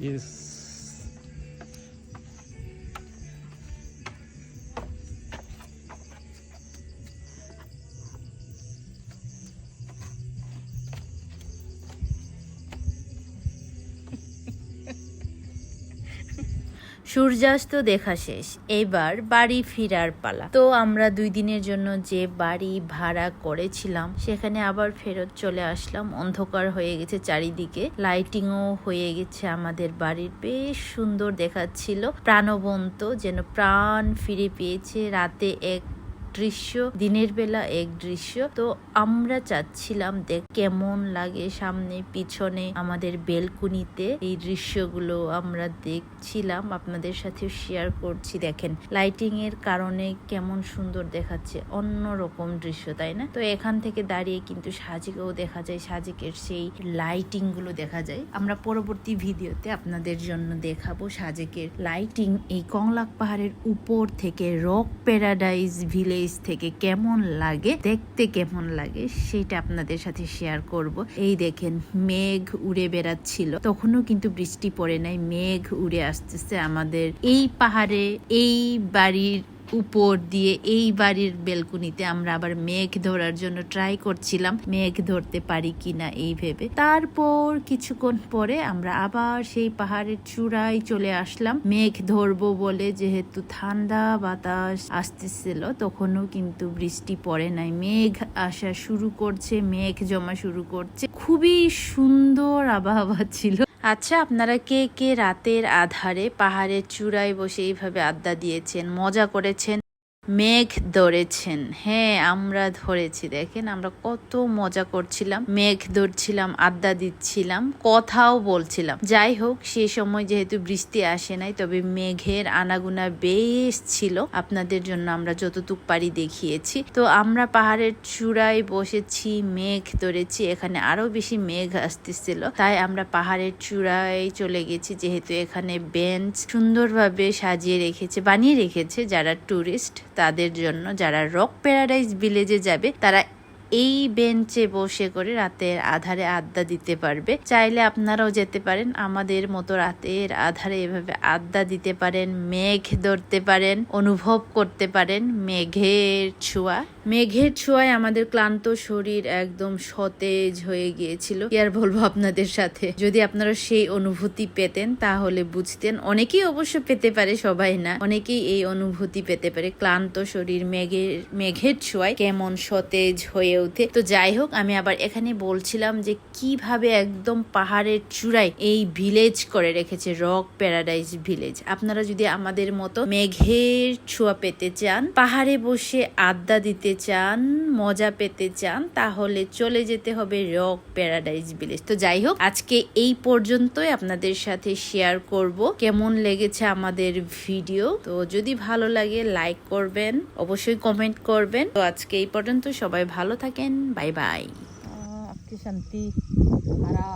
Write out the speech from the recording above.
is সূর্যাস্ত দেখা শেষ। এবার বাড়ি ফিরার পালা। তো আমরা দুই দিনের জন্য যে বাড়ি ভাড়া করেছিলাম, সেখানে আবার ফেরত চলে আসলাম। অন্ধকার হয়ে গেছে চারিদিকে। লাইটিংও হয়ে গেছে আমাদের বাড়ির। বেশ সুন্দর দেখাচ্ছিল। প্রাণবন্ত যেন প্রাণ ফিরে পেয়েছে। রাতে এক দৃশ্য, দিনের বেলা এক দৃশ্য। তো আমরা চাচ্ছিলাম দেখ কেমন লাগে সামনে, পিছনে আমাদের বেলকুনিতে এই দৃশ্যগুলো আমরা দেখছিলাম, আপনাদের সাথে শেয়ার করছি। দেখেন লাইটিং এর কারণে কেমন সুন্দর দেখাচ্ছে অন্য রকম দৃশ্য, তাই না? তো এখান থেকে দাঁড়িয়ে কিন্তু সাজিকেও দেখা যায়, সাজিকের সেই লাইটিংগুলো দেখা যায়। আমরা পরবর্তী ভিডিওতে আপনাদের জন্য দেখাবো সাজেকের লাইটিং এই কংলাক পাহাড়ের উপর থেকে রক প্যারাডাইজ ভিলেজ থেকে কেমন লাগে, দেখতে কেমন লাগে, সেটা আপনাদের সাথে শেয়ার করব। এই দেখেন, মেঘ উড়ে বেড়াচ্ছিল। তখনও কিন্তু বৃষ্টি পড়ে নাই, মেঘ উড়ে আসতেছে আমাদের। এই পাহাড়ে, এই বাড়ির উপর দিয়ে এই বাড়ির বেলকুনিতে আমরা আবার মেঘ ধরার জন্য ট্রাই করছিলাম, মেঘ ধরতে পারি কিনা এই ভেবে। তারপর কিছুক্ষণ পরে আমরা আবার সেই পাহাড়ের চূড়ায় চলে আসলাম। মেঘ ধরবো বলে যেহেতু ঠান্ডা বাতাস আসতেছিল, তখনও কিন্তু বৃষ্টি পড়ে নাই। মেঘ আসা শুরু করছে, মেঘ জমা শুরু করছে। খুবই সুন্দর আবহাওয়া ছিল। আচ্ছা আপনারা কে কে রাতের আধারে পাহাড়ের চূড়ায় বসে এইভাবে আড্ডা দিয়েছেন মজা করেছেন? মেঘ ধরেছেন। হ্যাঁ আমরা ধরেছি। দেখেন, আমরা কত মজা করছিলাম, মেঘ ধরছিলাম, আড্ডা দিচ্ছিলাম, কথাও বলছিলাম। যাই হোক, সে সময় যেহেতু বৃষ্টি আসে নাই, তবে মেঘের আনাগুনা বেশ ছিল। আপনাদের জন্য আমরা যতটুক পারি দেখিয়েছি। তো আমরা পাহাড়ের চূড়ায় বসেছি, মেঘ ধরেছি। এখানে আরও বেশি মেঘ আসতেছিল। তাই আমরা পাহাড়ের চূড়ায় চলে গেছি, যেহেতু এখানে বেঞ্চ সুন্দরভাবে সাজিয়ে রেখেছে, বানিয়ে রেখেছে যারা টুরিস্ট তাদের জন্য যারা রক প্যারাডাইজ ভিলেজে যাবে তারা এই বেঞ্চে বসে করে রাতের আধারে আড্ডা দিতে পারবে। চাইলে আপনারাও যেতে পারেন। আমাদের মতো রাতের আধারে এভাবে আড্ডা দিতে পারেন, মেঘ ধরতে পারেন, অনুভব করতে পারেন। মেঘের ছোঁয়া। মেঘের ছোঁয়ায় আমাদের ক্লান্ত শরীর একদম সতেজ হয়ে গিয়েছিল। কি আর বলব আপনাদের সাথে? যদি আপনারা সেই অনুভূতি পেতেন, তাহলে বুঝতেন। অনেকেই অবশ্য পেতে পারে, সবাই না। অনেকেই এই অনুভূতি পেতে পারে। ক্লান্ত শরীর, মেঘের মেঘের ছোঁয়ায় কেমন সতেজ হয়ে ওঠে। তো যাই হোক, আমি আবার এখানে বলছিলাম যে কীভাবে একদম পাহাড়ের চূড়ায় এই ভিলেজ করে রেখেছে রক প্যারাডাইজ ভিলেজ আপনারা যদি আমাদের মতো মেঘের ছোঁয়া পেতে চান, পাহাড়ে বসে আড্ডা দিতে চান, মজা পেতে চান, তাহলে চলে যেতে হবে রক প্যারাডাইজ ভিলেজ তো যাই হোক, আজকে এই পর্যন্তই আপনাদের সাথে শেয়ার করব। কেমন লেগেছে আমাদের ভিডিও তো যদি ভালো লাগে লাইক করবেন, অবশ্যই কমেন্ট করবেন। তো আজকে এই পর্যন্ত সবাই ভালো থাকেন bye bye Ah, qué santí. Ara.